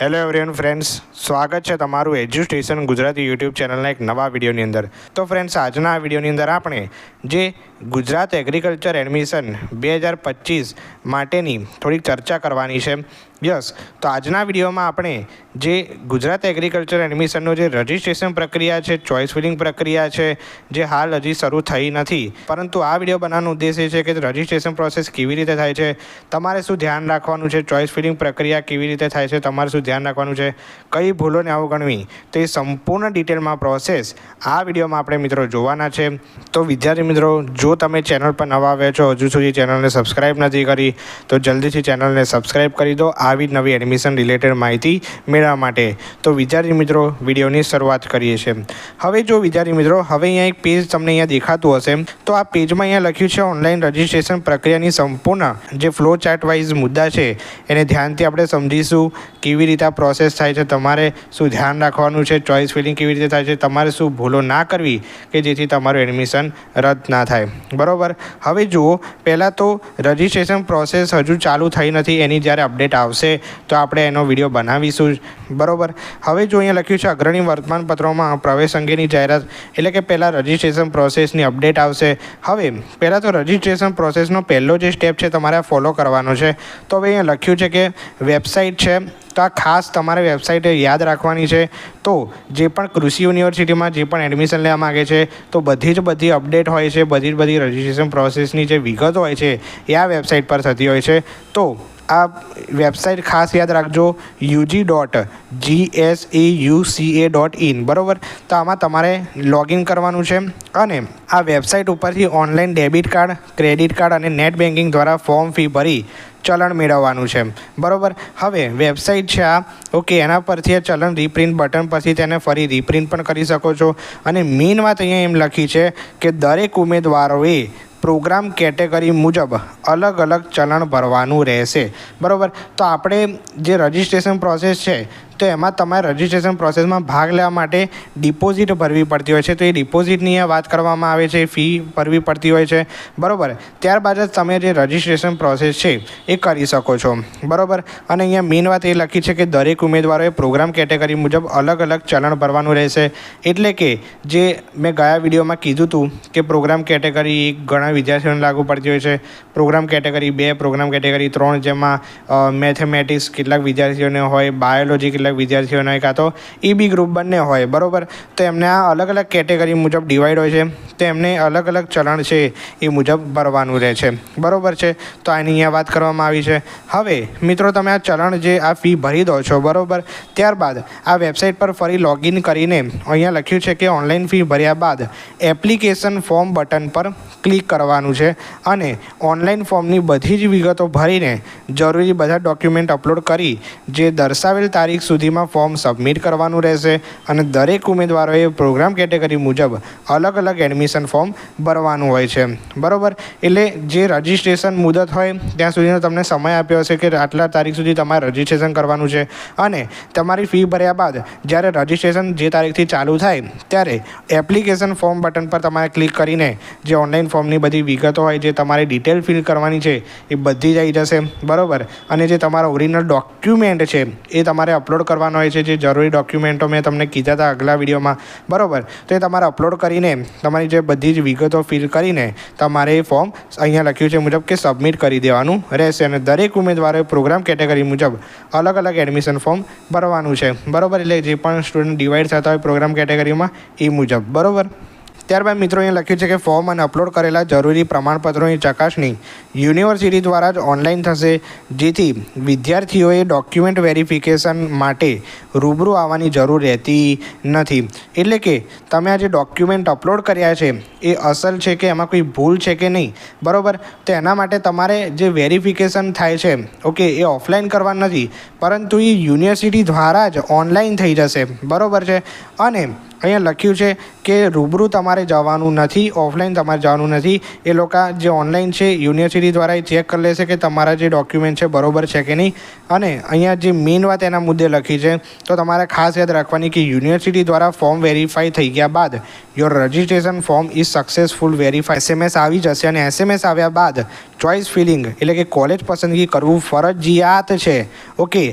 Hello everyone friends સ્વાગત છે તમારું એજ્યુસ્ટેશન ગુજરાતી યુટ્યુબ ચેનલના એક નવા વિડીયોની અંદર. તો ફ્રેન્ડ્સ આજના આ વિડીયોની અંદર આપણે જે ગુજરાત એગ્રીકલ્ચર એડમિશન બે હજાર પચીસ માટેની થોડીક ચર્ચા કરવાની છે. યસ તો આજના વિડીયોમાં આપણે જે ગુજરાત એગ્રીકલ્ચર એડમિશનનો જે રજિસ્ટ્રેશન પ્રક્રિયા છે ચોઇસ ફિલિંગ પ્રક્રિયા છે, જે હાલ હજી શરૂ થઈ નથી. પરંતુ આ વીડિયો બનાવવાનો ઉદ્દેશ એ છે કે રજિસ્ટ્રેશન પ્રોસેસ કેવી રીતે થાય છે, તમારે શું ધ્યાન રાખવાનું છે ચોઇસ ફિલિંગ પ્રક્રિયા કેવી રીતે થાય છે, તમારે શું ધ્યાન રાખવાનું છે, કઈ ભૂલોને અવગણવી, તો એ સંપૂર્ણ ડિટેલમાં પ્રોસેસ આ વિડીયોમાં આપણે મિત્રો જોવાના છે. તો વિદ્યાર્થી મિત્રો, જો તમે ચેનલ પર નવા આવ્યા છો, હજુ સુધી ચેનલને સબસ્ક્રાઇબ નથી કરી, તો જલ્દીથી ચેનલને સબસ્ક્રાઇબ કરી દો. આવી નવી એડમિશન રિલેટેડ માહિતી મેળવવા માટે. તો વિદ્યાર્થી મિત્રો, વિડીયોની શરૂઆત કરીએ છીએ. હવે જો વિદ્યાર્થી મિત્રો, હવે અહીંયા એક પેજ તમને અહીંયા દેખાતું હશે. તો આ પેજમાં અહીંયા લખ્યું છે ઓનલાઈન રજિસ્ટ્રેશન પ્રક્રિયાની સંપૂર્ણ જે ફ્લો ચાર્ટ વાઇઝ મુદ્દા છે, એને ધ્યાનથી આપણે સમજીશું. કેવી રીતે પ્રોસેસ થાય છે, તમારે શું ધ્યાન રાખવાનું છે ચોઇસ ફિલિંગ કેવી રીતે થાય છે, તમારે શું ભૂલો ના કરવી કે જેથી તમારું એડમિશન રદ ના થાય. બરાબર? હવે જુઓ, પહેલાં તો રજિસ્ટ્રેશન પ્રોસેસ હજુ ચાલુ થઈ નથી, એની જ્યારે અપડેટ આવશે. તો આપણે એનો વીડિયો બનાવીશું બરાબર? હવે જો અહીંયા લખ્યું છે, અગ્રણી વર્તમાનપત્રોમાં પ્રવેશ અંગેની જાહેરાત, એટલે કે પહેલાં રજિસ્ટ્રેશન પ્રોસેસની અપડેટ આવશે. હવે, પહેલાં તો રજિસ્ટ્રેશન પ્રોસેસનો પહેલો જે સ્ટેપ છે, તમારે ફોલો કરવાનો છે. તો હવે અહીંયા લખ્યું છે કે વેબસાઇટ છે, તો આ ખાસ તમારે વેબસાઇટ યાદ રાખવાની છે. તો, જે પણ કૃષિ યુનિવર્સિટીમાં જે પણ એડમિશન લેવા માગે છે, તો બધી જ બધી અપડેટ હોય છે, બધી જ બધી રજિસ્ટ્રેશન પ્રોસેસની જે વિગતો હોય છે, એ આ વેબસાઇટ પર થતી હોય છે. તો આ વેબસાઇટ ખાસ યાદ રાખજો UG dot G S A U C A dot in બરાબર? તો આમાં તમારે લોગિન કરવાનું છે અને આ વેબસાઇટ ઉપરથી online debit card, credit card અને નેટ બેન્કિંગ દ્વારા ફોર્મ ફી ભરી ચલણ મેળવવાનું છે, બરાબર? હવે વેબસાઇટ છે આ, ઓકે, એના પરથી આ ચલણ રીપ્રિન્ટ બટન પરથી તેને ફરી રીપ્રિન્ટ પણ કરી શકો છો. અને મેઇન વાત અહીંયા એમ લખી છે કે દરેક ઉમેદવારોએ પ્રોગ્રામ કેટેગરી મુજબ અલગ અલગ ચલણ ભરવાનું રહેશે. બરાબર? તો આપણે જે રજિસ્ટ્રેશન પ્રોસેસ છે તો એમાં તમારે રજિસ્ટ્રેશન પ્રોસેસમાં ભાગ લેવા માટે ડિપોઝિટ ભરવી પડતી હોય છે. તો એ ડિપોઝિટની વાત કરવામાં આવે છે ફી ભરવી પડતી હોય છે. બરાબર? ત્યારબાદ જ તમે જે રજિસ્ટ્રેશન પ્રોસેસ છે, એ કરી શકો છો. બરાબર? અને અહીંયા મેઇન વાત એ લખી છે કે દરેક ઉમેદવારોએ પ્રોગ્રામ કેટેગરી મુજબ અલગ અલગ ચલણ ભરવાનું રહેશે. એટલે કે જે મેં ગયા વિડીયોમાં કીધું હતું કે પ્રોગ્રામ કેટેગરી એક ઘણા વિદ્યાર્થીઓને લાગુ પડતી હોય છે. પ્રોગ્રામ કેટેગરી બે પ્રોગ્રામ કેટેગરી ત્રણ જેમાં મેથેમેટિક્સ કેટલાક વિદ્યાર્થીઓને હોય બાયોલોજી કેટલાક વિદ્યાર્થીઓને હોય કાં તો ઈબી ગ્રુપ બંને હોય, બરાબર? તો એમને આ અલગ અલગ કેટેગરી મુજબ ડિવાઈડ હોય છે. તો એમને અલગ અલગ ચલણ છે એ મુજબ ભરવાનું રહે છે. બરાબર છે? તો આની અહીંયા વાત કરવામાં આવી છે. હવે, મિત્રો, તમે આ ચલણ જે આ ફી ભરી દો છો, બરાબર? ત્યારબાદ આ વેબસાઇટ પર ફરી લોગિન કરીને અહીંયા લખ્યું છે કે ઓનલાઈન ફી ભર્યા બાદ એપ્લિકેશન ફોર્મ બટન પર ક્લિક કરવાનું છે અને ઓનલાઈન ફોર્મની બધી જ વિગતો ભરીને જરૂરી બધા ડોક્યુમેન્ટ અપલોડ કરી જે દર્શાવેલ તારીખ સુધીમાં ફોર્મ સબમિટ કરવાનું રહેશે અને દરેક ઉમેદવારોએ પ્રોગ્રામ કેટેગરી મુજબ અલગ અલગ એડમિશન ફોર્મ ભરવાનું હોય છે. બરાબર? એટલે જે રજિસ્ટ્રેશન મુદત હોય, ત્યાં સુધીનો તમને સમય આપ્યો હશે કે આટલા તારીખ સુધી તમારે રજિસ્ટ્રેશન કરવાનું છે. અને તમારી ફી ભર્યા બાદ જ્યારે રજિસ્ટ્રેશન જે તારીખથી ચાલુ થાય, ત્યારે એપ્લિકેશન ફોર્મ બટન પર તમારે ક્લિક કરીને જે ઓનલાઈન ફોર્મની બધી વિગતો હોય, જે તમારે ડિટેલ ફિલ કરવાની છે, એ બધી જ આવી જશે. બરાબર? અને જે તમારા ઓરિજિનલ ડોક્યુમેન્ટ છે, એ તમારે અપલોડ કરવાનો હોય છે, જે જરૂરી ડોક્યુમેન્ટો મેં તમને કીધા હતા આગલા વિડીયોમાં બરાબર? તો એ તમારે અપલોડ કરીને, તમારી જે બધી જ વિગતો ફિલ કરીને, તમારે એ ફોર્મ અહીંયા લખ્યું છે મુજબ કે સબમિટ કરી દેવાનું રહેશે. અને દરેક ઉમેદવારોએ પ્રોગ્રામ કેટેગરી મુજબ અલગ અલગ એડમિશન ફોર્મ ભરવાનું છે. બરાબર? એટલે જે પણ સ્ટુડન્ટ ડિવાઈડ થતા હોય પ્રોગ્રામ કેટેગરીમાં એ મુજબ. બરાબર? ત્યારબાદ મિત્રો અહીંયા લખ્યું છે કે ફોર્મ અને અપલોડ કરેલા જરૂરી પ્રમાણપત્રોની ચકાસણી યુનિવર્સિટી દ્વારા જ ઓનલાઈન થશે, જેથી વિદ્યાર્થીઓએ ડોક્યુમેન્ટ વેરિફિકેશન માટે રૂબરૂ આવવાની જરૂર રહેતી નથી. એટલે કે તમે આ જે ડોક્યુમેન્ટ અપલોડ કર્યા છે, એ અસલ છે કે એમાં કોઈ ભૂલ છે કે નહીં? બરાબર? તો એના માટે તમારે જે વેરિફિકેશન થાય છે, ઓકે, એ ઓફલાઈન કરવાનું નથી, પરંતુ એ યુનિવર્સિટી દ્વારા જ ઓનલાઈન થઈ જશે. બરાબર છે? અને અહીંયા લખ્યું છે કે રૂબરૂ તમારે જવાનું નથી, ઓફલાઈન તમારે જવાનું નથી. એ લોકો જે ઓનલાઈન છે, યુનિવર્સિટી દ્વારા એ ચેક કરી લેશે કે તમારા જે ડોક્યુમેન્ટ છે, બરોબર છે કે નહીં. અને અહીંયા જે મેઇન વાત એના મુદ્દે લખી છે, તો તમારે ખાસ યાદ રાખવાની કે યુનિવર્સિટી દ્વારા ફોર્મ વેરીફાઈ થઈ ગયા બાદ your registration form is successful verify SMS આવી જશે અને એસએમએસ આવ્યા બાદ ચોઇસ ફિલિંગ એટલે કે કોલેજ પસંદગી કરવું ફરજિયાત છે. ઓકે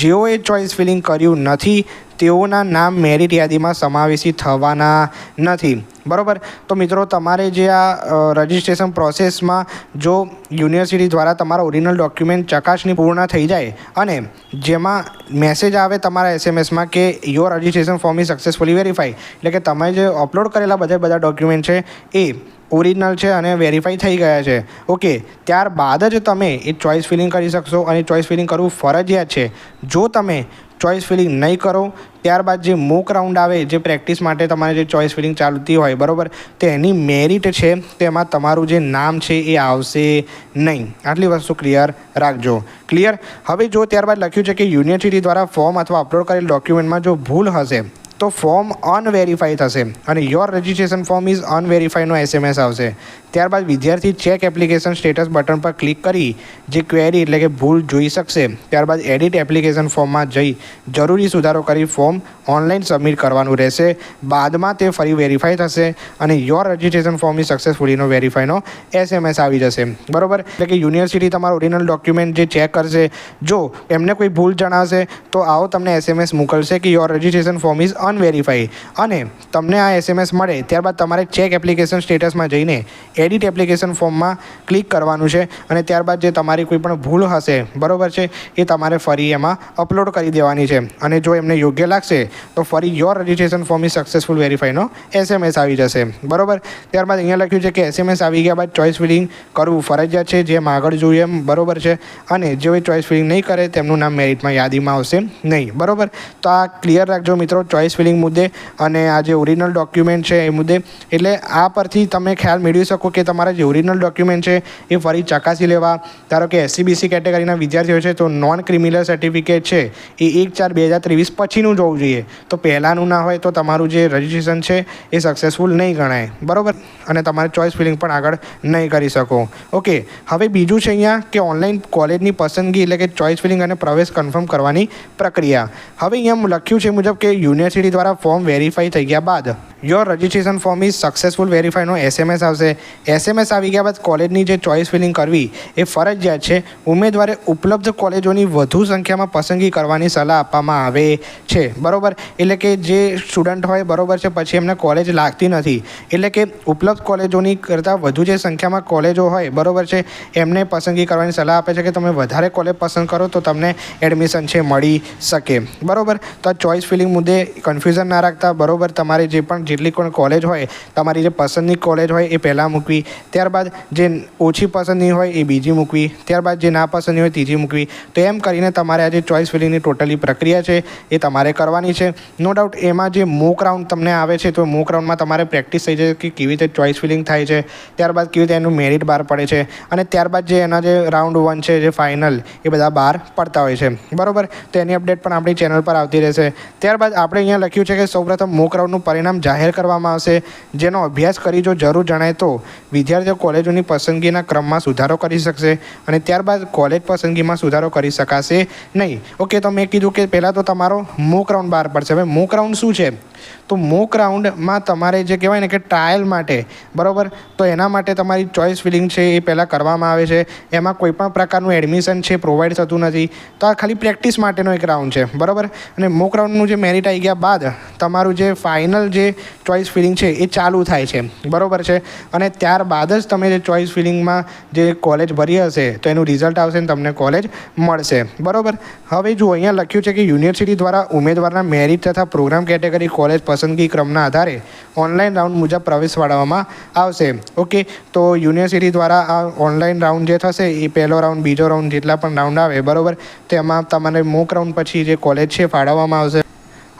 જેઓએ ચોઇસ ફિલિંગ કર્યું નથી તેઓના નામ મેરિટ યાદીમાં સમાવેશી થવાના નથી. બરાબર? તો મિત્રો, તમારે જે આ રજિસ્ટ્રેશન પ્રોસેસમાં જો યુનિવર્સિટી દ્વારા તમારા ઓરિજિનલ ડોક્યુમેન્ટ ચકાસણી પૂર્ણ થઈ જાય અને જેમાં મેસેજ આવે તમારા એસએમએસમાં કે your registration form is successfully verify એટલે કે તમે જે અપલોડ કરેલા બધા બધા ડોક્યુમેન્ટ છે, એ ઓરિજિનલ છે અને વેરીફાઈ થઈ ગયા છે. ઓકે ત્યારબાદ જ તમે એ ચોઇસ ફિલિંગ કરી શકશો અને ચોઇસ ફિલિંગ કરવું ફરજિયાત છે. જો તમે ચોઇસ ફિલિંગ નહીં કરો ત્યારબાદ જે મોક રાઉન્ડ આવે, જે પ્રેક્ટિસ માટે તમારે જે ચોઇસ ફિલિંગ ચાલતી હોય, બરાબર? તો એની મેરિટ છે તેમાં તમારું જે નામ છે એ આવશે નહીં. આટલી વસ્તુ ક્લિયર રાખજો. ક્લિયર હવે જો ત્યારબાદ લખ્યું છે કે યુનિવર્સિટી દ્વારા ફોર્મ અથવા અપલોડ કરેલ ડોક્યુમેન્ટમાં જો ભૂલ હશે તો ફોર્મ અનવેરીફાઈ થશે. અને યોર રજિસ્ટ્રેશન ફોર્મ ઇઝ અનવેરીફાઈનો એસએમએસ આવશે. ત્યારબાદ વિદ્યાર્થી ચેક એપ્લિકેશન સ્ટેટસ બટન પર ક્લિક કરી જે ક્વેરી એટલે કે ભૂલ જોઈ શકશે. ત્યારબાદ એડિટ એપ્લિકેશન ફોર્મમાં જઈ જરૂરી સુધારો કરી ફોર્મ ઓનલાઈન સબમિટ કરવાનું રહેશે. બાદમાં તે ફરી વેરીફાઈ થશે અને યોર રજિસ્ટ્રેશન ફોર્મ ઇઝ સક્સેસફુલીનો વેરીફાઈનો એસએમએસ આવી જશે. બરોબર? એટલે કે યુનિવર્સિટી તમારું ઓરિજિનલ ડોક્યુમેન્ટ જે ચેક કરશે, જો એમને કોઈ ભૂલ જણાવશે તો આવો તમને એસએમએસ મોકલશે કે your registration form is unverify અને તમને આ એસએમએસ મળે, ત્યારબાદ તમારે ચેક એપ્લિકેશન સ્ટેટસમાં જઈને એડિટ એપ્લિકેશન ફોર્મમાં ક્લિક કરવાનું છે અને ત્યારબાદ જે તમારી કોઈ પણ ભૂલ હશે, બરોબર છે, એ તમારે ફરી એમાં અપલોડ કરી દેવાની છે. અને જો એમને યોગ્ય લાગશે, તો ફરી your registration form is successful વેરીફાઈનો SMS આવી જશે. બરોબર? ત્યારબાદ અહીંયા લખ્યું છે કે એસએમએસ આવી ગયા બાદ ચોઇસ ફિલિંગ કરવું ફરજિયાત છે, જેમ આગળ જોઈએ એમ, બરોબર છે. અને જે ચોઇસ ફિલિંગ નહીં કરે, તેમનું નામ મેરિટમાં યાદીમાં આવશે નહીં. બરોબર? તો આ ક્લિયર રાખજો મિત્રો ચોઇસ ફિલિંગ મુદ્દે અને આ જે ઓરિજિનલ ડોક્યુમેન્ટ છે એ મુદ્દે. એટલે આ પરથી તમે ખ્યાલ મેળવી શકો કે તમારા જે ઓરિજિનલ ડોક્યુમેન્ટ છે એ ફરી ચકાસી લેવા. ધારો કે એસસીબીસી કેટેગરીના વિદ્યાર્થીઓ છે, તો નોન ક્રિમિનલ સર્ટિફિકેટ છે એ એક ચાર બે હજાર ત્રેવીસ પછીનું જોવું જોઈએ. તો પહેલાંનું ના હોય તો તમારું જે રજિસ્ટ્રેશન છે એ સક્સેસફુલ નહીં ગણાય. બરાબર? અને તમારે ચોઇસ ફિલિંગ પણ આગળ નહીં કરી શકો. ઓકે હવે બીજું છે અહીંયા કે ઓનલાઈન કોલેજની પસંદગી એટલે કે ચોઇસ ફિલિંગ અને પ્રવેશ કન્ફર્મ કરવાની પ્રક્રિયા. હવે અહીંયા લખ્યું છે મુજબ કે યુનિવર્સિટી દ્વારા ફોર્મ વેરીફાઈ થઈ ગયા બાદ your registration form is successful વેરીફાઈનો SMS આવશે. એસએમએસ આવી ગયા બાદ કોલેજની જે ચોઇસ ફિલિંગ કરવી, એ ફરજિયાત છે. ઉમેદવારે ઉપલબ્ધ કોલેજોની વધુ સંખ્યામાં પસંદગી કરવાની સલાહ આપવામાં આવે છે. બરાબર? એટલે કે જે સ્ટુડન્ટ હોય, બરોબર છે, પછી એમને કોલેજ લાગતી નથી. એટલે કે ઉપલબ્ધ કોલેજોની કરતાં વધુ જે સંખ્યામાં કોલેજો હોય, બરાબર છે, એમને પસંદગી કરવાની સલાહ આપે છે કે તમે વધારે કોલેજ પસંદ કરો તો તમને એડમિશન છે, મળી શકે. બરોબર? તો આ ચોઇસ ફિલિંગ મુદ્દે કન્ફ્યુઝન ના રાખતા, બરોબર? તમારે જે પણ જેટલી પણ કોલેજ હોય, તમારી જે પસંદની કોલેજ હોય એ પહેલાં મૂકવી, ત્યારબાદ જે ઓછી પસંદની હોય એ બીજી મૂકવી, ત્યારબાદ જે ના પસંદની હોય ત્રીજી મૂકવી. તો એમ કરીને તમારે આ જે ચોઇસ ફિલિંગની ટોટલી પ્રક્રિયા છે, એ તમારે કરવાની છે. નો ડાઉટ એમાં જે મૂક રાઉન્ડ તમને આવે છે, તો મૂક રાઉન્ડમાં તમારે પ્રેક્ટિસ થઈ જાય કે કેવી રીતે ચોઇસ ફિલિંગ થાય છે, ત્યારબાદ કેવી રીતે એનું મેરિટ બહાર પડે છે, અને ત્યારબાદ જે એના જે રાઉન્ડ વન છે, જે ફાઇનલ એ બધા બહાર પડતા હોય છે. બરાબર? તો એની અપડેટ પણ આપણી ચેનલ પર આવતી રહેશે. ત્યારબાદ આપણે અહીંયા લખ્યું છે કે સૌપ્રથમ મૂક રાઉન્ડનું પરિણામ જાહેર કરવામાં આવશે. જેનો અભ્યાસ કરી જો જરૂર જણાય તો વિદ્યાર્થીઓ કોલેજોની પસંદગીના ક્રમમાં સુધારો કરી શકશે અને ત્યારબાદ કોલેજ પસંદગીમાં સુધારો કરી શકાશે નહીં. ઓકે, તો મેં કીધું કે પહેલાં તો તમારો મૂક રાઉન્ડ બહાર પડશે. હવે મૂક રાઉન્ડ શું છે? તો મૂક રાઉન્ડમાં તમારે જે કહેવાય ને કે ટ્રાયલ માટે, બરાબર? તો એના માટે તમારી ચોઇસ ફિલિંગ છે એ પહેલાં કરવામાં આવે છે. એમાં કોઈપણ પ્રકારનું એડમિશન છે પ્રોવાઈડ થતું નથી. તો આ ખાલી પ્રેક્ટિસ માટેનો એક રાઉન્ડ છે. બરાબર? અને મૂક રાઉન્ડનું જે મેરિટ આવી ગયા બાદ, તમારું જે ફાઇનલ જે ચોઇસ ફિલિંગ છે એ ચાલુ થાય છે. બરાબર છે? અને ત્યારબાદ જ તમે જે ચોઇસ ફિલિંગમાં જે કોલેજ ભરી હશે, તો એનું રિઝલ્ટ આવશે ને તમને કોલેજ મળશે. બરાબર? હવે જો અહીંયા લખ્યું છે કે યુનિવર્સિટી દ્વારા ઉમેદવારના મેરિટ તથા પ્રોગ્રામ કેટેગરી કોલેજ પસંદગી ક્રમના આધારે ઓનલાઈન રાઉન્ડ મુજબ પ્રવેશ ફાળવવામાં આવશે. ઓકે? તો યુનિવર્સિટી દ્વારા આ ઓનલાઈન રાઉન્ડ જે થશે, એ પહેલો રાઉન્ડ, બીજો રાઉન્ડ જેટલા પણ રાઉન્ડ આવે, બરાબર? તેમાં તમારે મોક રાઉન્ડ પછી જે કોલેજ છે ફાળવવામાં આવશે.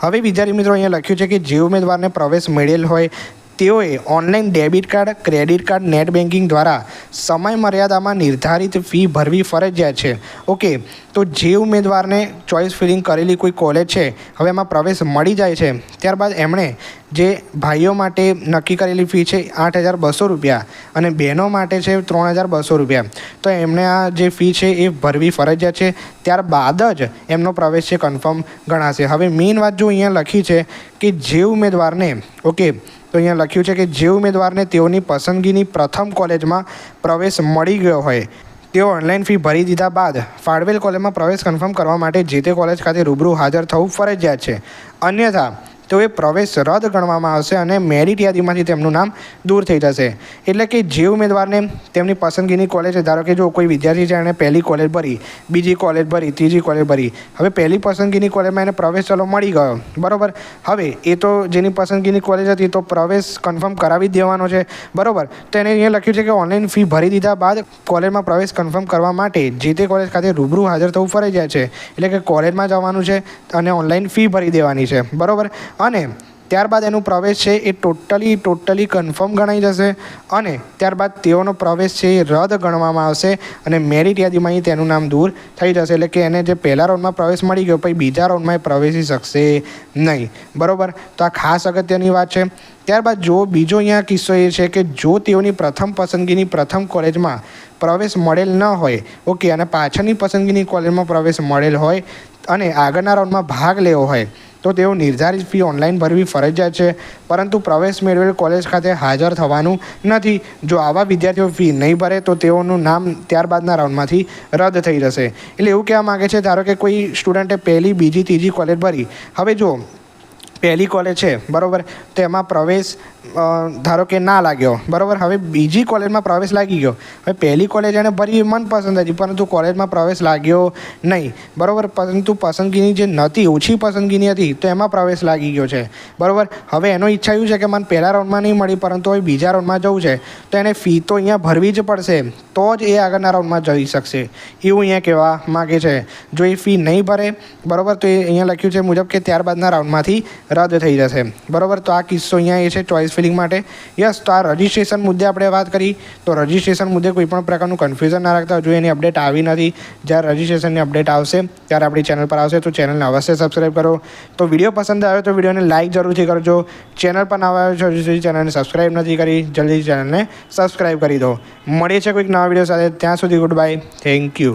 હવે વિદ્યાર્થી મિત્રો અહીંયા લખ્યું છે કે જે ઉમેદવારને પ્રવેશ મળેલ હોય તેઓએ online debit card, credit card, net banking દ્વારા સમય મર્યાદામાં નિર્ધારિત ફી ભરવી ફરજિયાત છે. ઓકે, તો જે ઉમેદવારને ચોઇસ ફિલિંગ કરેલી કોઈ કોલેજ છે, હવે એમાં પ્રવેશ મળી જાય છે. ત્યારબાદ એમણે જે ભાઈઓ માટે નક્કી કરેલી ફી છે, આઠ હજાર બસો રૂપિયા અને બહેનો માટે છે, ત્રણ હજાર બસો રૂપિયા. તો એમણે આ જે ફી છે એ ભરવી ફરજિયાત છે. ત્યારબાદ જ એમનો પ્રવેશ છે, કન્ફર્મ ગણાશે. હવે મેઇન વાત જો અહીંયા લખી છે કે જે ઉમેદવારને, ઓકે તો અહીંયા લખ્યું છે કે જે ઉમેદવારને તેઓની પસંદગીની પ્રથમ કોલેજમાં પ્રવેશ મળી ગયો હોય, તેઓ ઓનલાઈન ફી ભરી દીધા બાદ ફાળવેલ કોલેજમાં પ્રવેશ કન્ફર્મ કરવા માટે જે તે કોલેજ ખાતે રૂબરૂ હાજર થવું ફરજિયાત છે. અન્યથા તેઓએ પ્રવેશ રદ ગણવામાં આવશે અને મેરિટ યાદીમાંથી તેમનું નામ દૂર થઈ જશે. એટલે કે જે ઉમેદવારને તેમની પસંદગીની કોલેજ ધારો કે જો કોઈ વિદ્યાર્થી છે એણે પહેલી કોલેજ ભરી, બીજી કોલેજ ભરી, ત્રીજી કોલેજ ભરી, હવે પહેલી પસંદગીની કોલેજમાં એને પ્રવેશ ચલો મળી ગયો. બરાબર? હવે એ તો જેની પસંદગીની કોલેજ હતી તો પ્રવેશ કન્ફર્મ કરાવી દેવાનો છે. બરાબર? તો એને અહીંયા લખ્યું છે કે ઓનલાઈન ફી ભરી દીધા બાદ કોલેજમાં પ્રવેશ કન્ફર્મ કરવા માટે જે તે કોલેજ ખાતે રૂબરૂ હાજર થવું ફરજિયાત છે. એટલે કે કોલેજમાં જવાનું છે અને ઓનલાઈન ફી ભરી દેવાની છે. બરાબર? અને ત્યારબાદ એનું પ્રવેશ છે એ ટોટલી ટોટલી કન્ફર્મ ગણાઈ જશે અને ત્યારબાદ તેઓનો પ્રવેશ છે એ રદ ગણવામાં આવશે અને મેરિટ યાદીમાંથી તેનું નામ દૂર થઈ જશે એટલે કે એને જે પહેલા રાઉન્ડમાં પ્રવેશ મળી ગયો પછી બીજા રાઉન્ડમાં એ પ્રવેશી શકશે નહીં. બરાબર? તો આ ખાસ અગત્યની વાત છે. ત્યારબાદ જો બીજો અહીંયા કિસ્સો એ છે કે જો તેઓની પ્રથમ પસંદગીની પ્રથમ કોલેજમાં પ્રવેશ મળેલ ન હોય ઓકે અને પાછળની પસંદગીની કોલેજમાં પ્રવેશ મળેલ હોય અને આગળના રાઉન્ડમાં ભાગ લેવો હોય તો તેઓ નિર્ધારિત ફી ઓનલાઈન ભરવી ફરજિયાત છે. પરંતુ પ્રવેશ મેળવેલ કોલેજ ખાતે હાજર થવાનું નથી. જો આવા વિદ્યાર્થીઓ ફી નહીં ભરે, તો તેઓનું નામ ત્યારબાદના રાઉન્ડમાંથી રદ થઈ જશે. એટલે એવું કહેવા માગે છે, ધારો કે કોઈ સ્ટુડન્ટે પહેલી, બીજી, ત્રીજી કોલેજ ભરી. હવે જો પહેલી કોલેજ છે, બરાબર? તો એમાં પ્રવેશ ધારો કે ના લાગ્યો, બરાબર? હવે બીજી કોલેજમાં પ્રવેશ લાગી ગયો. હવે પહેલી કોલેજ એણે ભરી મનપસંદ હતી, પરંતુ કોલેજમાં પ્રવેશ લાગ્યો નહીં, બરાબર? પરંતુ પસંદગીની જે નહોતી, ઓછી પસંદગીની હતી, તો એમાં પ્રવેશ લાગી ગયો છે, બરાબર? હવે એનો ઈચ્છા એવું છે કે મને પહેલા રાઉન્ડમાં નહીં મળી, પરંતુ હવે બીજા રાઉન્ડમાં જવું છે. તો એને ફી તો અહીંયા ભરવી જ પડશે, તો જ એ આગળના રાઉન્ડમાં જઈ શકશે. એવું અહીંયા કહેવા માગે છે. જો એ ફી નહીં ભરે, બરાબર? તો એ અહીંયા લખ્યું છે મુજબ કે ત્યારબાદના રાઉન્ડમાંથી રદ થઈ જશે. બરાબર? તો આ કિસ્સો અહીંયા એ છે ચોઇસ ફિલિંગ માટે. યસ તો આ રજિસ્ટ્રેશન મુદ્દે આપણે વાત કરી. તો રજિસ્ટ્રેશન મુદ્દે કોઈ પણ પ્રકારનું કન્ફ્યુઝન ના રાખતા હજુ એની અપડેટ આવી નથી, જ્યારે રજિસ્ટ્રેશનની અપડેટ આવશે, ત્યારે આપણી ચેનલ પર આવશે. તો ચેનલને અવશ્ય સબસ્ક્રાઈબ કરો. તો વીડિયો પસંદ આવ્યો તો વિડીયોને લાઇક જરૂરથી કરજો. ચેનલ પર નવા આવ્યો છો ચેનલને સબસ્ક્રાઈબ નથી કરી, જલ્દી ચેનલને સબસ્ક્રાઈબ કરી દો. મળીએ છે કોઈક નવા વીડિયો સાથે. ત્યાં સુધી ગુડ બાય થેન્ક યુ